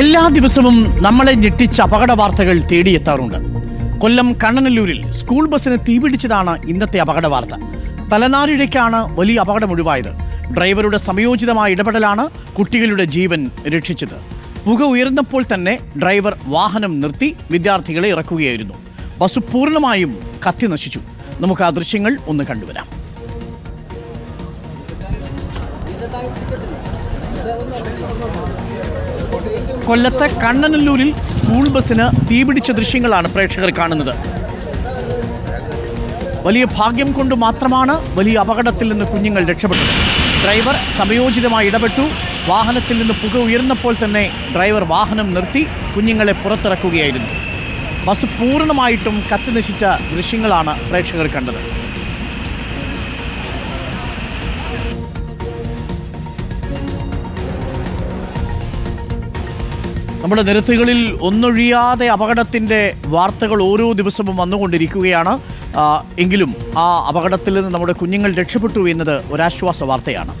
എല്ലാ ദിവസവും നമ്മളെ ഞെട്ടിച്ച അപകട വാർത്തകൾ തേടിയെത്താറുണ്ട്. കൊല്ലം കണ്ണനല്ലൂരിൽ സ്കൂൾ ബസ്സിന് തീപിടിച്ചതാണ് ഇന്നത്തെ അപകട വാർത്ത. തലനാരിഴയ്ക്കാണ് വലിയ അപകടം ഒഴിവായത്. ഡ്രൈവറുടെ സമയോചിതമായ ഇടപെടലാണ് കുട്ടികളുടെ ജീവൻ രക്ഷിച്ചത്. പുക ഉയർന്നപ്പോൾ തന്നെ ഡ്രൈവർ വാഹനം നിർത്തി വിദ്യാർത്ഥികളെ ഇറക്കുകയായിരുന്നു. ബസ് പൂർണമായും കത്തി നശിച്ചു. നമുക്ക് ആ ദൃശ്യങ്ങൾ ഒന്ന് കണ്ടുവരാം. കൊല്ലത്തെ കണ്ണനല്ലൂരിൽ സ്കൂൾ ബസ്സിന് തീപിടിച്ച ദൃശ്യങ്ങളാണ് പ്രേക്ഷകർ കാണുന്നത്. വലിയ ഭാഗ്യം കൊണ്ട് മാത്രമാണ് വലിയ അപകടത്തിൽ നിന്ന് കുഞ്ഞുങ്ങൾ രക്ഷപ്പെട്ടത്. ഡ്രൈവർ സമയോചിതമായി ഇടപെട്ടു. വാഹനത്തിൽ നിന്ന് പുക ഉയർന്നപ്പോൾ തന്നെ ഡ്രൈവർ വാഹനം നിർത്തി കുഞ്ഞുങ്ങളെ പുറത്തിറക്കുകയായിരുന്നു. ബസ് പൂർണമായിട്ടും കത്തി നശിച്ച ദൃശ്യങ്ങളാണ് പ്രേക്ഷകർ കണ്ടത്. നമ്മുടെ നിരത്തുകളിൽ ഒന്നൊഴിയാതെ അപകടത്തിന്റെ വാർത്തകൾ ഓരോ ദിവസവും വന്നുകൊണ്ടിരിക്കുകയാണ്. എങ്കിലും ആ അപകടത്തിൽ നിന്ന് നമ്മുടെ കുഞ്ഞുങ്ങൾ രക്ഷപ്പെട്ടു എന്നത് ഒരാശ്വാസ വാർത്തയാണ്.